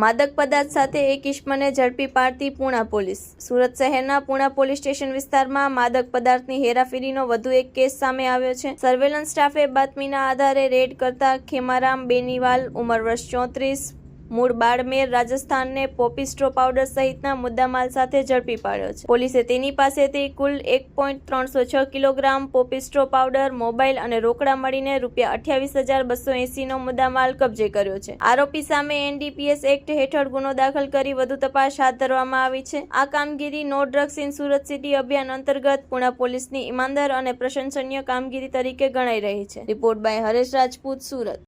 માદક પદાર્થ સાથે એક ઇસમને ઝડપી પાડતી પૂણા પોલીસ. સુરત શહેરના પૂણા પોલીસ સ્ટેશન વિસ્તારમાં માદક પદાર્થની હેરાફેરીનો વધુ એક કેસ સામે આવ્યો છે. સર્વેલન્સ સ્ટાફે બાતમીના આધારે રેડ કરતા ખેમારામ બેનીવાલ, ઉંમર વર્ષ ચોત્રીસ મૂળ બાડમેર રાજસ્થાનને પોપીસ્ટ્રો પાવડર સહિતના મુદ્દામાલ સાથે ઝડપી પાડ્યો છે. પોલીસે તેની પાસેથી કુલ એક પોઈન્ટ ત્રણસો છ કિલોગ્રામ પોપીસ્ટ્રો પાવડર, મોબાઈલ અને રોકડા મળીને રૂપિયા અઠ્યાવીસ હજાર બસો એંસીનો મુદ્દામાલ કબજે કર્યો છે. આરોપી સામે એનડીપીએસ એક્ટ હેઠળ ગુનો દાખલ કરી વધુ તપાસ હાથ ધરવામાં આવી છે. આ કામગીરી no drugs in Surat city અભિયાન અંતર્ગત પુણા પોલીસની ઈમાનદાર અને પ્રશંસનીય કામગીરી તરીકે ગણાઈ રહી છે. Report by Haresh Rajput, Surat.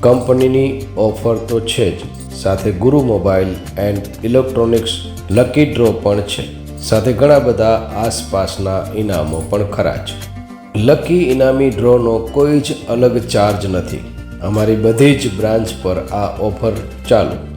કંપનીની ઓફર તો છે જ. સાથે Guru mobile and electronics lucky draw પણ છે. સાથે ઘણા બધા આસપાસના ઇનામો પણ ખરા છે લકી ઇનામી ડ્રોનો કોઈ જ અલગ ચાર્જ નથી. અમારી બધી જ બ્રાન્ચ પર આ ઓફર ચાલુ.